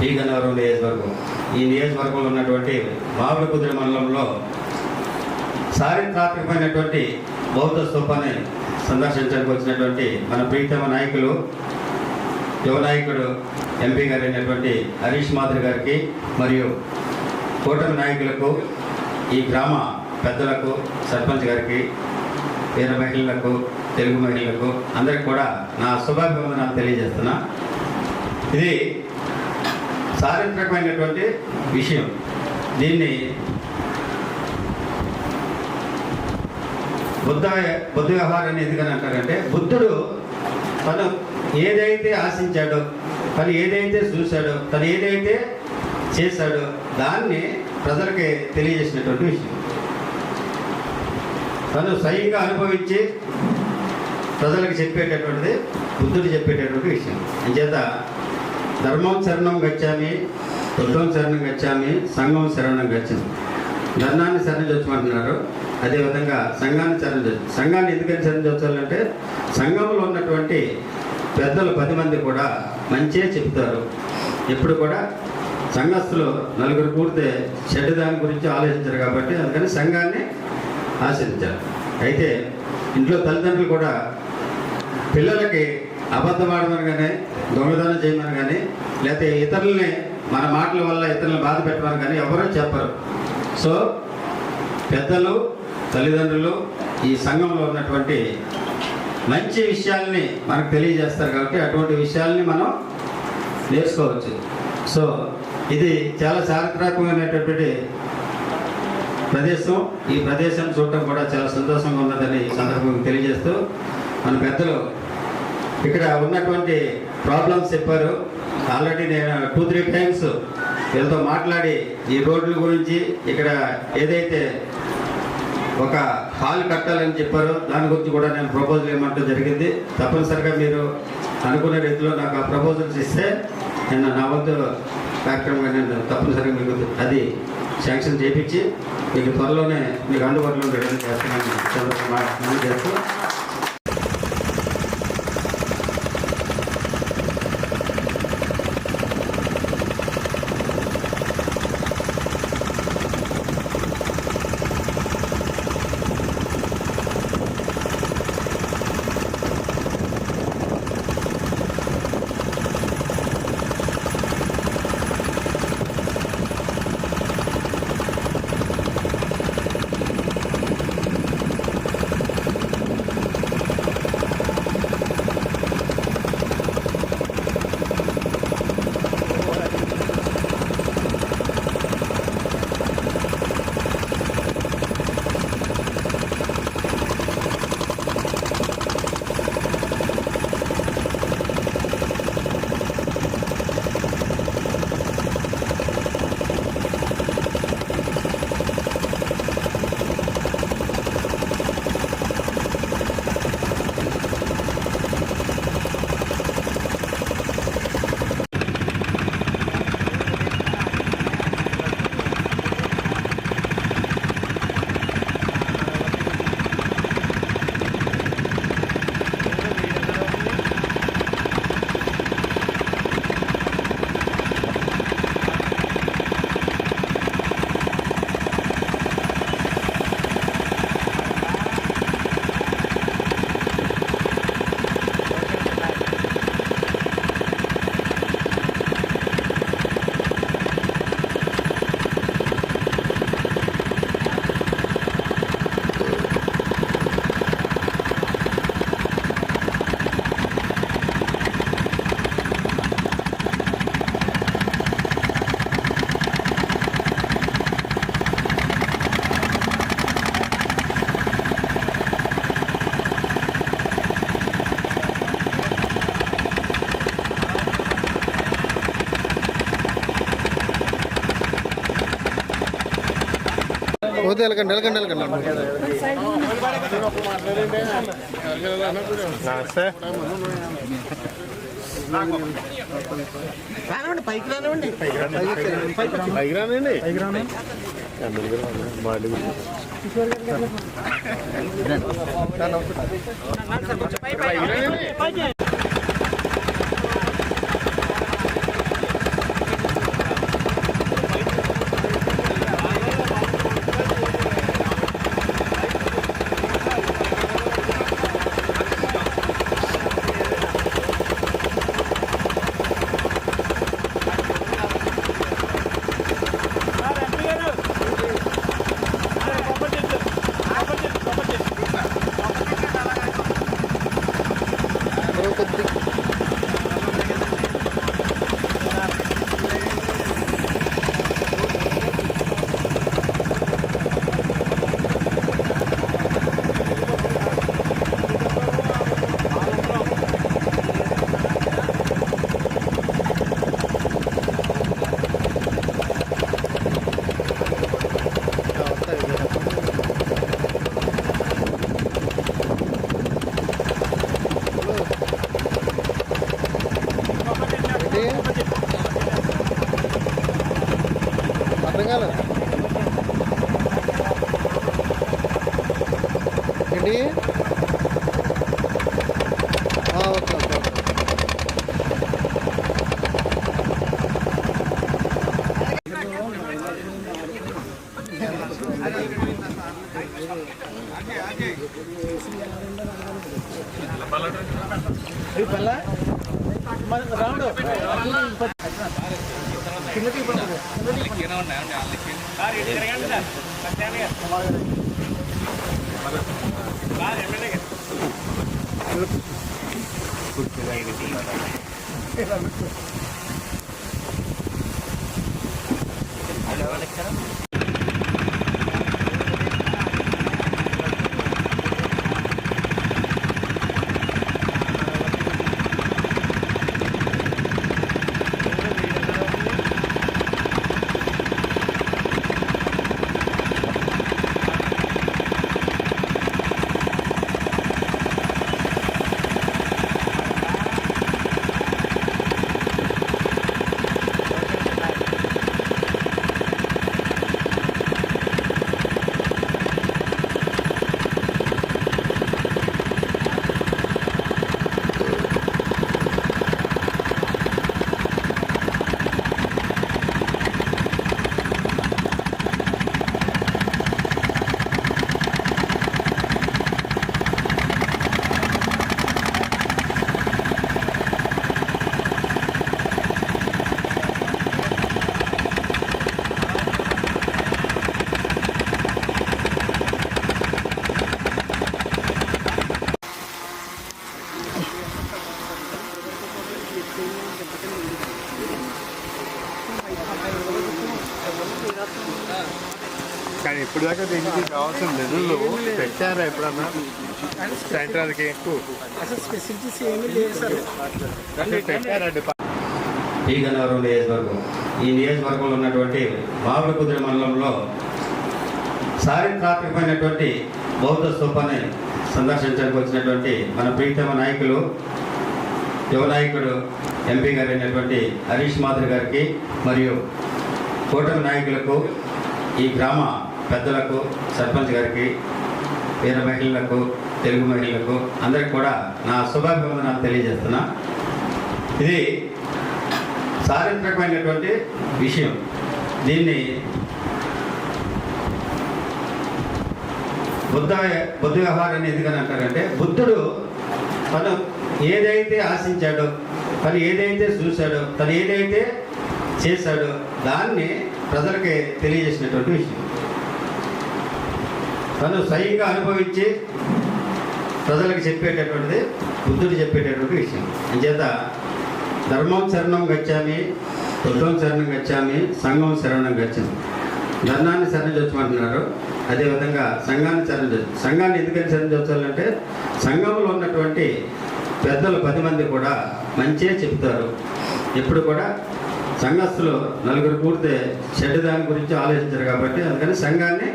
P Gannavaram నియోజకవర్గం. ఈ నియోజకవర్గంలో ఉన్నటువంటి మామిడి కుదిరి మండలంలో చారిత్రాత్మకమైనటువంటి బౌద్ధ స్థూపాన్ని సందర్శించడానికి వచ్చినటువంటి మన ప్రీతమ నాయకులు యువ నాయకుడు ఎంపీ గారు అయినటువంటి హరీష్ మాధురి గారికి మరియు కూటమి నాయకులకు ఈ గ్రామ పెద్దలకు సర్పంచ్ గారికి వీర మహిళలకు తెలుగు మహిళలకు అందరికి కూడా నా శుభాభివందనాలు తెలియజేస్తున్నా. ఇది చారిత్రకమైనటువంటి విషయం. దీన్ని బుద్ధ బుద్ధ వ్యవహారాన్ని ఎందుకని అంటారంటే బుద్ధుడు తను ఏదైతే ఆశించాడో తను ఏదైతే చూశాడో తను ఏదైతే చేశాడో దాన్ని ప్రజలకి తెలియజేసినటువంటి విషయం. తను స్వయంగా అనుభవించి ప్రజలకు చెప్పేటటువంటిది బుద్ధుడు చెప్పేటటువంటి విషయం. అంచేత ధర్మం శరణం గచ్చామి బుద్ధం శరణం గచ్చామి సంఘం శరణం గచ్చింది. ధర్నాన్ని శరణం చొచ్చమంటున్నారు అదేవిధంగా సంఘాన్ని శరణం చొచ్చు సంఘాన్ని ఎందుకని శరణం చొచ్చాలంటే సంఘంలో ఉన్నటువంటి పెద్దలు పది మంది కూడా మంచిగా చెప్తారు ఎప్పుడు కూడా సంఘస్థులు నలుగురు కూడితే చెడ్డ దాని గురించి ఆలోచించారు కాబట్టి అందుకని సంఘాన్ని ఆశ్రయించారు అయితే ఇంట్లో తల్లిదండ్రులు కూడా పిల్లలకి అబద్ధం ఆడమని కానీ దొంగతనం చేయమని కానీ లేకపోతే ఇతరుల్ని మన మాటల వల్ల ఇతరులను బాధ పెట్టమని కానీ ఎవరూ చెప్పరు. సో పెద్దలు తల్లిదండ్రులు ఈ సంఘంలో ఉన్నటువంటి మంచి విషయాల్ని మనకు తెలియజేస్తారు కాబట్టి అటువంటి విషయాల్ని మనం నేర్చుకోవచ్చు. సో ఇది చాలా చారిత్రాత్మకమైనటువంటి ప్రదేశం. ఈ ప్రదేశం చూడటం కూడా చాలా సంతోషంగా ఉన్నదని ఈ సందర్భంగా తెలియజేస్తూ మన పెద్దలు ఇక్కడ ఉన్నటువంటి ప్రాబ్లమ్స్ చెప్పారు. ఆల్రెడీ నేను టూ త్రీ టైమ్స్ వీళ్ళతో మాట్లాడి ఈ రోడ్ల గురించి ఇక్కడ ఏదైతే ఒక హాల్ కట్టాలని చెప్పారో దాని గురించి కూడా నేను ప్రపోజల్ ఇవ్వమంటూ జరిగింది. తప్పనిసరిగా మీరు అనుకునే రీతిలో నాకు ఆ ప్రపోజల్స్ ఇస్తే నేను నా వంతు కార్యక్రమంగా నేను తప్పనిసరిగా మీకు అది శాంక్షన్ చేయించి మీకు త్వరలోనే మీకు అందుబాటులో ఉండేటట్టు చేస్తున్నాను. చంద్రబాబు చేస్తూ పోతే వెళ్ళకండి వెళ్ళకండి వెళ్ళకండి. రానివ్వండి పైకి రానివ్వండి. పైకి రానండి పైకి Gracias. కానీ ఇప్పుడు దాకా దీనికి కావాల్సిన నిధులు పెట్టారా ఎప్పుడన్నా? సెంట్రల్కి ఎక్కువ. అసలు ఫెసిలిటీస్ ఏమీ లేవు సార్. పెట్టారండి ఈ గన్నవరం నియోజకవర్గం. ఈ నియోజకవర్గంలో ఉన్నటువంటి బాబుల కుదిరి మండలంలో చారిత్రాత్మకమైనటువంటి బౌద్ధ స్తూపాన్ని సందర్శించడానికి వచ్చినటువంటి మన ప్రీతమ నాయకులు యువనాయకుడు ఎంపీ గారు అయినటువంటి హరీష్ మాధురి గారికి మరియు కూటమి నాయకులకు ఈ గ్రామ పెద్దలకు సర్పంచ్ గారికి వీర మహిళలకు తెలుగు మహిళలకు అందరికి కూడా నా శుభాభివందనాలు తెలియజేస్తున్నా. ఇది చారిత్రకమైనటువంటి విషయం. దీన్ని బుద్ధ బుద్ధ వ్యవహారాన్ని ఎందుకని అంటారంటే బుద్ధుడు తను ఏదైతే ఆశించాడో తను ఏదైతే చూశాడో తను ఏదైతే చేశాడో దాన్ని ప్రజలకి తెలియజేసినటువంటి విషయం. తను స్వయంగా అనుభవించి ప్రజలకు చెప్పేటటువంటిది బుద్ధుడు చెప్పేటటువంటి విషయం. అంచేత ధర్మం శరణం గచ్చామి బుద్ధం శరణం గచ్చామి సంఘం శరణం గచ్చామి. ధర్మాన్ని శరణం చొచ్చమంటున్నారు అదేవిధంగా సంఘాన్ని శరణం చొచ్చు సంఘాన్ని ఎందుకని శరణం చొచ్చాలంటే సంఘంలో ఉన్నటువంటి పెద్దలు పది మంది కూడా మంచిగా చెప్తారు ఎప్పుడు కూడా సంఘస్థులు నలుగురు కూడితే చెడ్డ దాని గురించి ఆలోచించారు కాబట్టి అందుకని సంఘాన్ని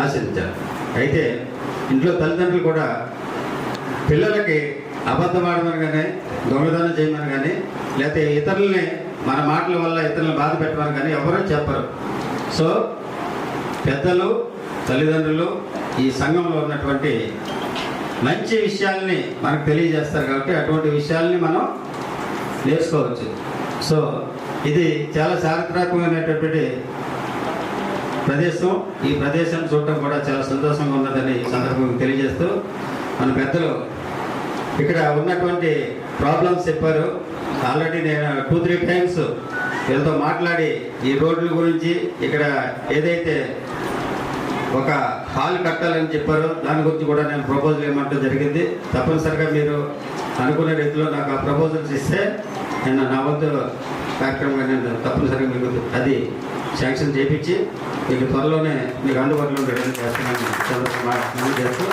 ఆశ్రయించారు. అయితే ఇంట్లో తల్లిదండ్రులు కూడా పిల్లలకి అబద్ధం ఆడమని కానీ దొంగతనం చేయమని కానీ లేకపోతే ఇతరుల్ని మన మాటల వల్ల ఇతరులను బాధ పెట్టమని కానీ ఎవరూ చెప్పరు. సో పెద్దలు తల్లిదండ్రులు ఈ సంఘంలో ఉన్నటువంటి మంచి విషయాల్ని మనకు తెలియజేస్తారు కాబట్టి అటువంటి విషయాల్ని మనం నేర్చుకోవచ్చు. సో ఇది చాలా చారిత్రాత్మకమైనటువంటి ప్రదేశం. ఈ ప్రదేశం చూడటం కూడా చాలా సంతోషంగా ఉన్నదని సందర్భంగా తెలియజేస్తూ మన పెద్దలు ఇక్కడ ఉన్నటువంటి ప్రాబ్లమ్స్ చెప్పారు. ఆల్రెడీ నేను టూ త్రీ టైమ్స్ వీళ్ళతో మాట్లాడి ఈ రోడ్ల గురించి ఇక్కడ ఏదైతే ఒక హాల్ కట్టాలని చెప్పారు. దాని గురించి కూడా నేను ప్రపోజల్ ఇవ్వమంటూ జరిగింది. తప్పనిసరిగా మీరు అనుకునే రీతిలో నాకు ఆ ప్రపోజల్స్ ఇస్తే నేను నా వద్దు కార్యక్రమంగా నేను తప్పనిసరిగా మీకు అది శాంక్షన్ చేయించి మీకు త్వరలోనే మీకు అందుబాటులో ఉండేది చేస్తున్నాను చేస్తూ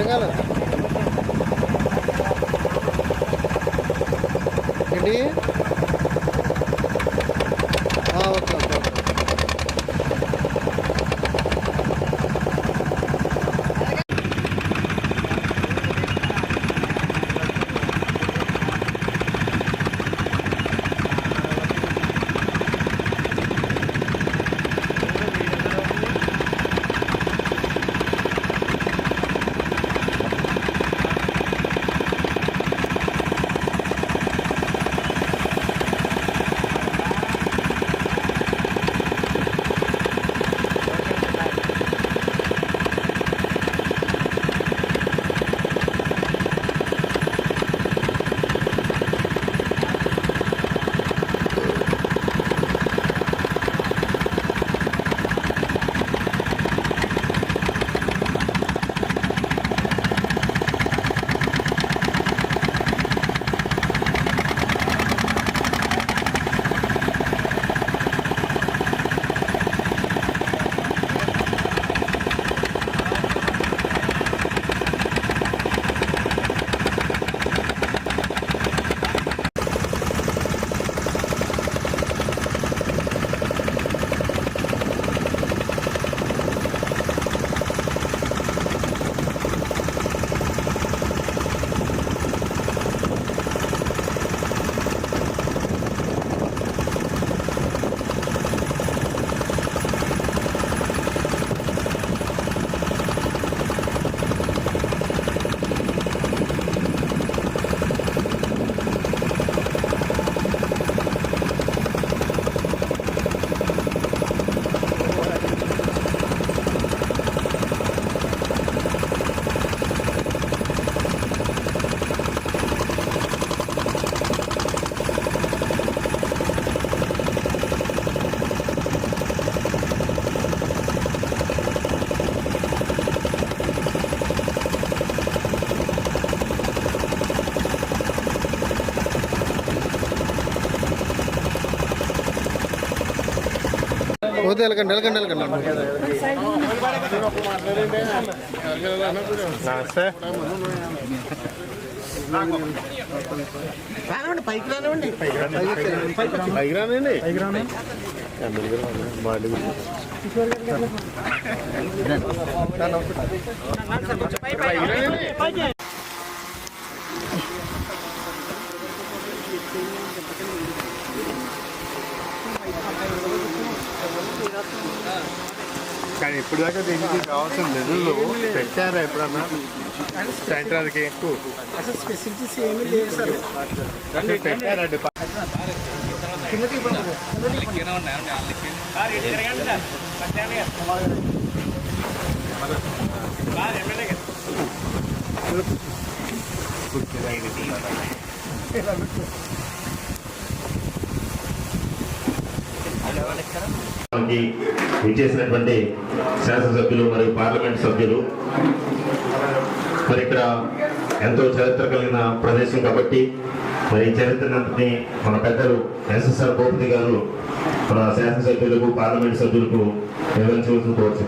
Regálala. పోతే వెళ్ళకండి వెళ్ళకండి వెళ్ళకండి నమస్తే రానివ్వండి పైకి రానివ్వండి పైకి రానండి వాళ్ళు కానీ ఇప్పుడు దాకా దీనికి కావాల్సిన నిధులు పెట్టారా ఎప్పుడన్నా? సెంట్రల్కి? ఎక్కువ అసలు ఏమీ సార్. పెట్టారా విచ్చేసినటువంటి శాసనసభ్యులు మరియు పార్లమెంట్ సభ్యులు. మరి ఇక్కడ ఎంతో చరిత్ర కలిగిన ప్రదేశం కాబట్టి మరి ఈ మన పెద్దలు ఎస్ఎస్ఆర్ భూపతి గారు మన శాసనసభ్యులకు పార్లమెంట్ సభ్యులకు వివరించవలసి కోరుచు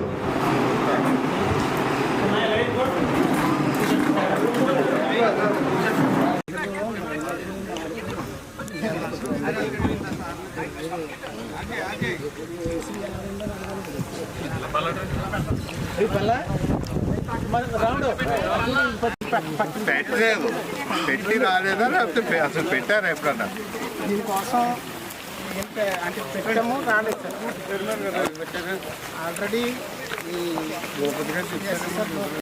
పెట్టలేదు పెట్టి రాలేదా లేకపోతే అసలు పెట్టారా ఎప్పుడన్నా దీనికోసం అంటే పెట్టడము రాలేదు సార్ ఆల్రెడీ ఈ